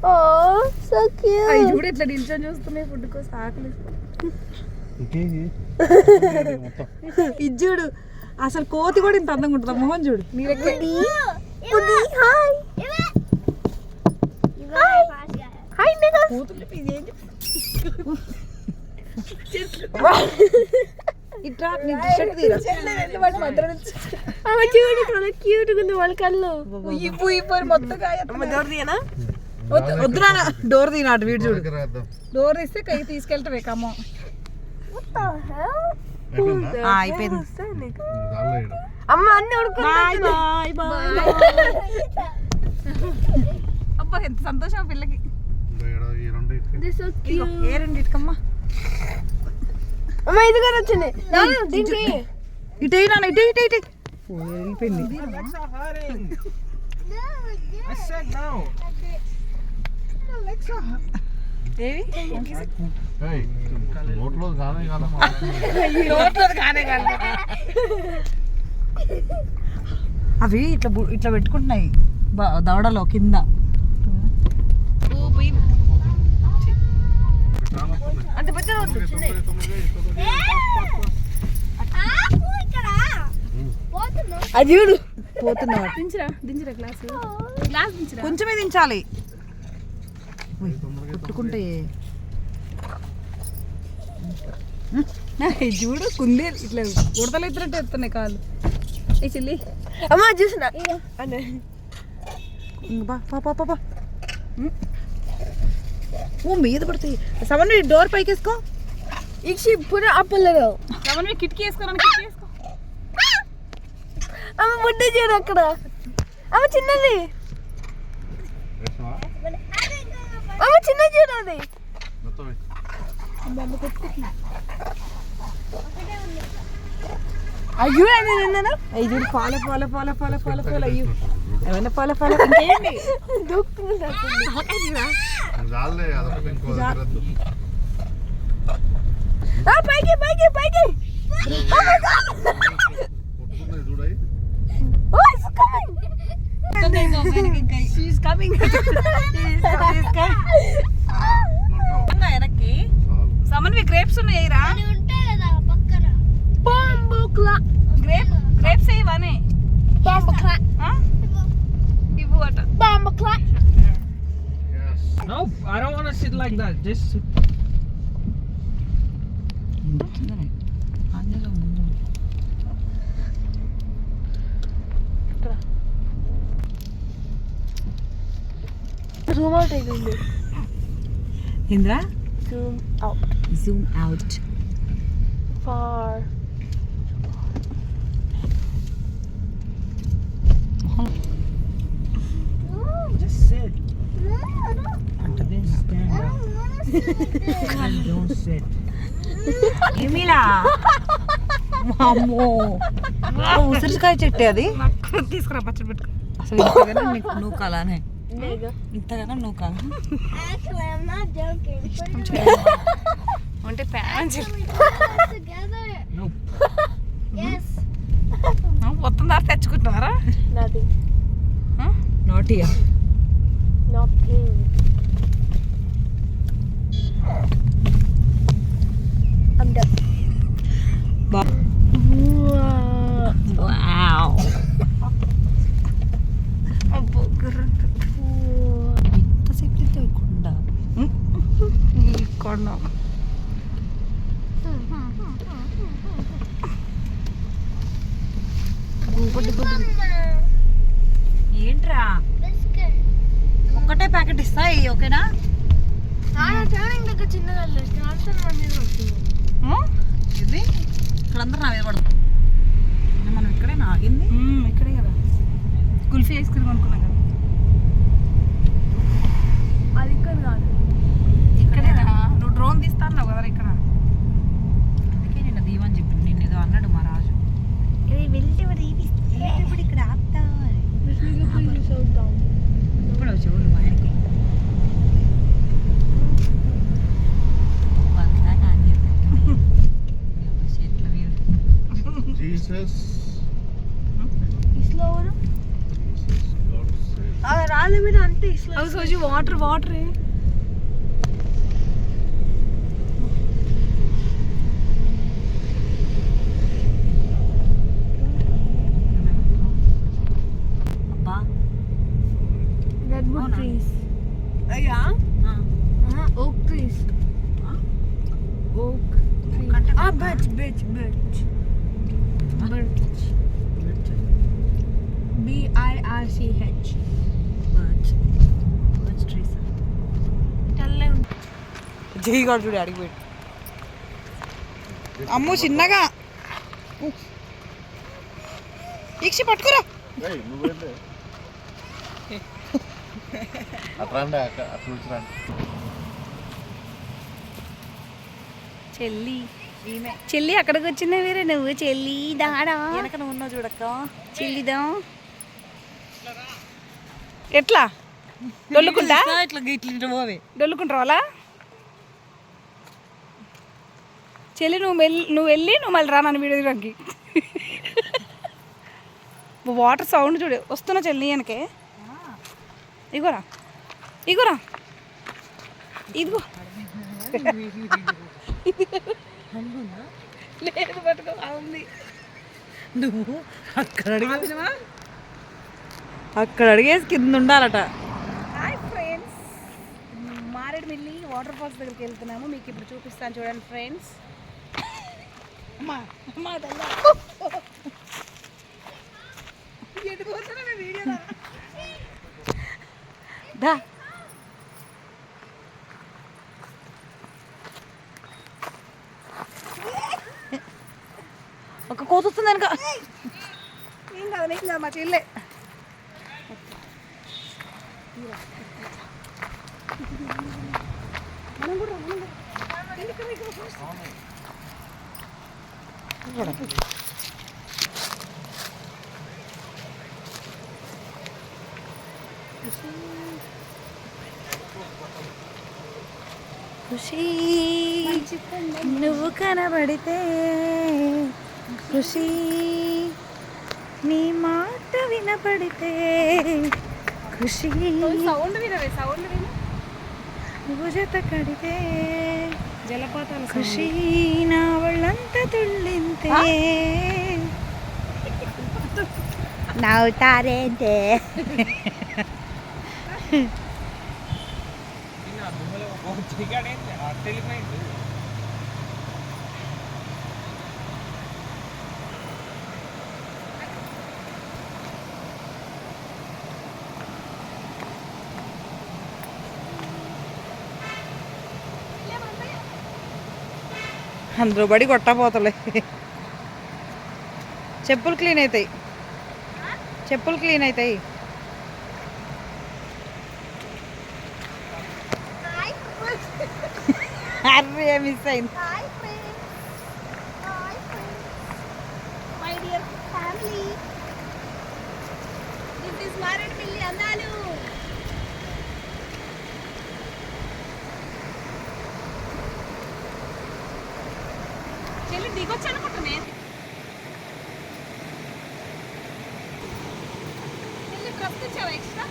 ఓ so cute అవి చూడు ఇట్లా నిల్చొని చూస్తున్నాయి ఫుడ్ కోసం ఆకలి ఇంకేంటి? మొత్తం ఇది చూడు అసలు కోతి కూడా ఇంత అందంగా ఉంటుందా? మొహం చూడు. ఇట్లా షర్ట్ తీరా? చూడు క్యూట్ ఉంది వాళ్ళ కళ్ళు. ఇప్పు ఇప్పు మొత్తం వద్దు వద్దు నాన్న డోర్ తీ నాటు వీడు చూడు. డోర్ తీస్తే కై తీసుకెళ్తావే కమ్మం అయిపోయిందా. అమ్మ అన్ని బాయ్ బాయ్ బాయ్ అబ్బా ఎంత సంతోషం పిల్లకి. ఏ రెండు ఇటుకమ్మా? అమ్మ ఇది కూడా వచ్చింది. దీనికి. ఇటు నాన్న ఇటు ఇటు ఇటు. వెళ్ళిపోయింది నోట్లో. అవి ఇట్లా ఇట్లా పెట్టుకుంటున్నాయి. దవడలో కింద. అంటే పెద్ద. అది పోతున్నావు దించరా దించరా గ్లాస్? గ్లాస్ దించరా? కొంచెమే దించాలి. కొట్టుకుంటే. చూడు కుందే ఇట్లా ఉడతలు ఎత్తునట్టు ఎత్తున్నాయి కాళ్ళు. ఏ చెల్లి? అమ్మ చూసిన. అన్న ఇంక బా పా పా పా పా ఉమ్. ఓ మీద పడతాయి సవన్ డోర్ పైకేసుకో. ఇక్షి పునః అప్పలేదు రమణ కిటికీ వేసుకోరా కిటికీ వేసుకో. అమ్మ ముద్ద చూడు అక్కడ? అమ్మ చిన్నది ఫాలో ఫాలో ఫాలో ఫాలో అయ్యో ఏమైనా ఫాలో ఫాలో ఇంకేంటి ఇంకా చాలులే, అదొకటి ఇంకో వద్దు. ఆ, పైకి పైకి పైకి కొట్టుకున్నాయి చూడయి. ఓ ఇట్స్ కమింగ్ షీస్ కమింగ్. వెనక్కి. సమన్వి గ్రేప్స్ ఉన్నాయి రా గ్రేప్ గ్రేప్స్ క్లా ఇవ్వు అట. No, I don't want to sit like that. Just sit. Zoom out అయింది Indra zoom out zoom out far Just sit. Then stand up. don't sit. ఏమిలా అమ్మో ఉసిరికాయ చెట్టు అది తీసుకురా పచ్చడి పెట్టుకో అసలు ఇంతగానో నీకు నువ్వు కలానే ఇంతగానో నువ్వు కల Actually, I'm not joking. అంటే ప్యాన్. మొత్తం దాకా తెచ్చుకుంటున్నారా Nothing. నోటియా Nothing. I'm done. చిన్నగా మీద వస్తుంది? ఇది ఇక్కడందరూ నా మీద పడదు మనం ఇక్కడే ఆగింది ఇక్కడే కదా. కుల్ఫీ ఐస్ క్రీమ్ అనుకున్నా కదా. అది ఇక్కడ కాదు. ఇక్కడేనా? నువ్వు డ్రోన్ తీస్తాను కదా ఇక్కడ. అందుకే నిన్న దీవని చెప్పింది నిన్న ఏదో అన్నాడు మా రాజు. ఇది వెళ్ళి మరి I was told you water, water. Redwood trees. Uh, yeah. Uh-huh. Oak trees. Huh? Oak. Trees. Ah, birch, birch, birch. Birch. B I R C H. చూడు అమ్ము చిన్నగా. ఈక్ష పట్టుకురా. చెల్లి. చెల్లి అక్కడికి వచ్చిందే వేరే నువ్వు చెల్లి దాడా. వెనక నువ్వు ఉన్నావు చూడక్క. చెల్లిదా? ఎట్లా? డొల్లుకుంటా? ఇట్లా ఇట్లా పోవే. డొల్లుకుంటారా చెల్లి నువ్వు వెళ్ళి నువ్వు వెళ్ళి నువ్వు మళ్ళీ రా నన్ను వీడియో తీయడానికి. వాటర్ సౌండ్ చూడు వస్తున్నా చెల్లి వెనకే. ఇగోరా ఇగోరా ఇదిగో. లేదు పట్టుకో. ఉంది. నువ్వు అక్కడ అక్కడ అడిగేసి కింద ఉండాలట hi friends Maredumilli water falls దగ్గరికి వెళ్తున్నాము మీకు ఇప్పుడు చూపిస్తాను చూడండి ఫ్రెండ్స్? దా ఒక కోత వస్తుంది వెనక ఏం కాదు కాదు మా చెల్లె ఖుషి నువ్వు కనబడితే ఖుషి నీ మాట వినపడితే ఖుషి సౌండ్ వినవే సౌండ్ విను. నువ్వు జత కడితే జలపాతాల ఖుషి నా వాళ్ళంతా తుళ్ళింతే నవ్వుతారేంటే అందులో పడి కొట్టపోతలే. చెప్పులు క్లీన్ అవుతాయి చెప్పులు క్లీన్ అవుతాయి అరే మిస్ అయింది. My dear family this is Maredumilli అందాలు చెల్లి దిగొచ్చు అనుకుంటున్నా చెల్లి డ్రెస్ తెచ్చావా ఎక్స్ట్రా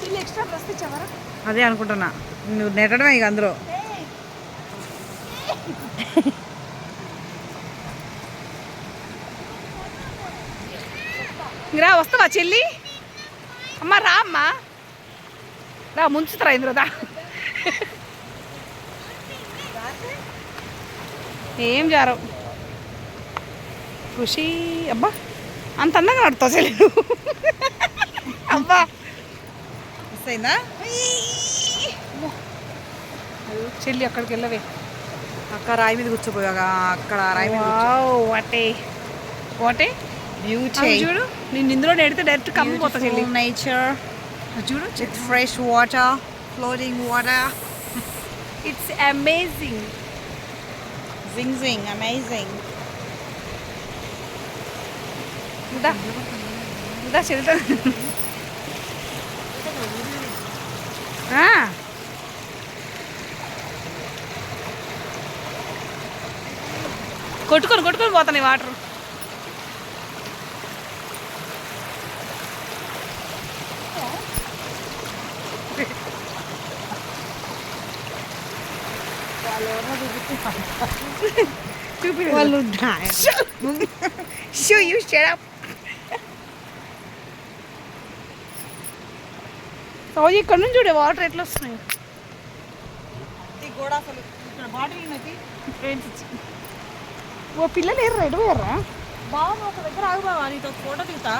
చెల్లి ఎక్స్ట్రా డ్రెస్ తెచ్చావరా అదే అనుకుంటున్నా. నువ్వు నెట్టడమే ఇక అందులో. రా వస్తావా చెల్లి? అమ్మ రా అమ్మా. రా ముంచుతారా ఇందులో దా. ఏం జారవు ఖుషి అబ్బా అంత అందంగా నడుతావు చెల్లి. అబ్బా. మిస్ అయిందా? చెల్లి అక్కడికి వెళ్ళవే. అక్క రాయి మీద కూర్చోపోయాగా అక్కడ రాయి మీద వాటే వాటే బ్యూటీ చూడు నేను ఇందులో నెడితే డైరెక్ట్ కమ్మిపోతా చెల్లి. నేచర్ అది fresh water floating water it's amazing జింగ్ జింగ్ అమేజింగ్ ఇదా ఇదా చెల్లితో కొట్టుకొని కొట్టుకొని పోతున్నాయి వాటర్ వాళ్ళు షో యూ సౌజీ ఇక్కడ నుంచి చూడే వాటర్ ఎట్లా వస్తున్నాయి. ఓ పిల్లలు ఎర్ర ఎటు ఎర్రా బావ ఒక దగ్గర ఆగు బావా నీతో ఫోటో దిగుతా.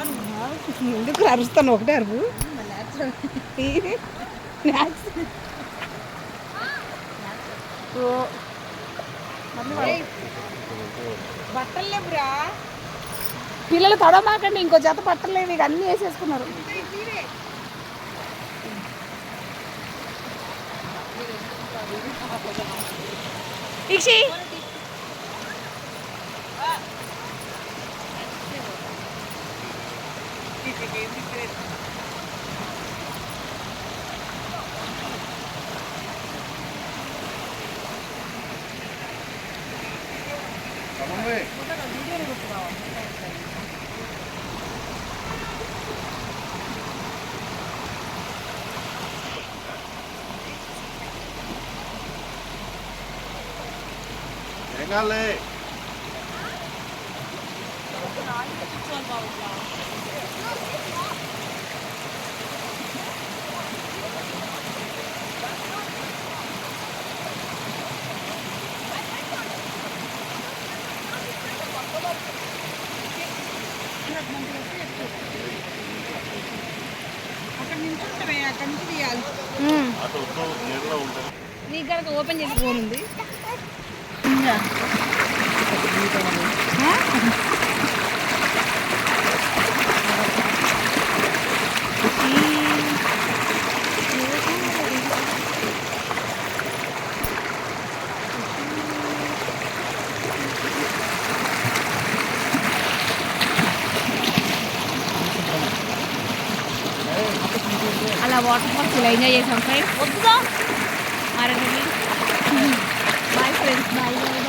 ఎందుకు అరుస్తాను? ఒకటే అరుపు పిల్లలు తడమాకండి ఇంకో జత పట్టలేవు ఇక అన్నీ వేసేసుకున్నారు. ఇక్షి సమన్వయ్ ఏం కాలే అక్కడ నించుంటామే అక్కడ నుంచి తీయాలి అటు వస్తూ నీళ్ళలో ఉంటుంది. నీకు కనుక ఓపెన్ చేసి ఫోన్ ఉంది అలా వాటర్ ఫాల్స్ ఇలా ఎంజాయ్ చేసాం ఫ్రెండ్స్ వద్దుగా మారండి బాయ్